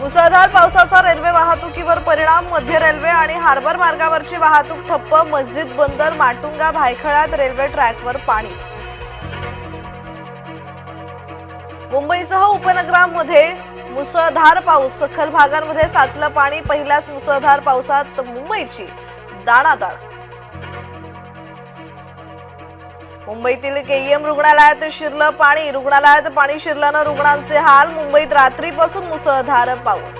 मुसळधार पावसाचा रेल्वे वाहतुकीवर परिणाम. मध्य रेल्वे आणि हार्बर मार्गावरची वाहतूक ठप्प. मस्जिद बंदर माटुंगा भायखळ्यात रेल्वे ट्रॅकवर पाणी. मुंबईसह उपनगरांमध्ये मुसळधार पाऊस. सखल भागांमध्ये साचलं पाणी. पहिल्याच मुसळधार पावसात मुंबईची दाणादाण. मुंबईतील केईएम रुग्णालयात शिरलं पाणी. रुग्णालयात पाणी शिरल्यानं रुग्णांचे हाल. मुंबईत रात्रीपासून मुसळधार पाऊस.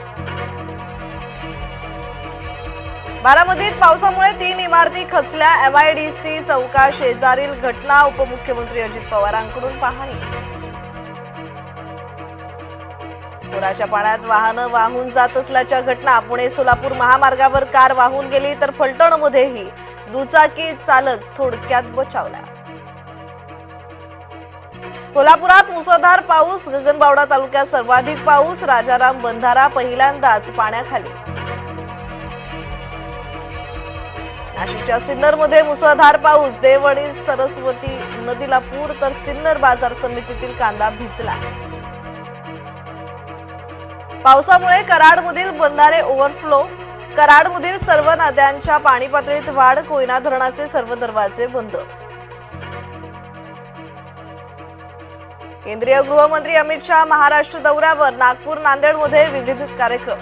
बारामतीत पावसामुळे तीन इमारती खचल्या. एमआयडीसी चौका शेजारील घटना. उपमुख्यमंत्री अजित पवारांकडून पाहणी. पुराच्या पाण्यात वाहनं वाहून जात असल्याच्या घटना. पुणे सोलापूर महामार्गावर कार वाहून गेली तर फलटणमध्येही दुचाकी चालक थोडक्यात बचावला. कोल्हापुरात मुसळधार पाऊस गगनबावडा तालुक्यात सर्वाधिक पाऊस राजाराम बंधारा पहिल्यांदाच पाण्याखाली. नाशिकच्या सिन्नरमध्ये मुसळधार पाऊस देव आणि सरस्वती नदीला पूर तर सिन्नर बाजार समितीतील कांदा भिजला. पावसामुळे कराडमधील बंधारे ओव्हरफ्लो कराडमधील सर्व नद्यांच्या पाणी पातळीत वाढ कोयना धरणाचे सर्व दरवाजे बंद. केंद्रीय गृहमंत्री अमित शहा महाराष्ट्र दौऱ्यावर नागपूर नांदेडमध्ये विविध कार्यक्रम.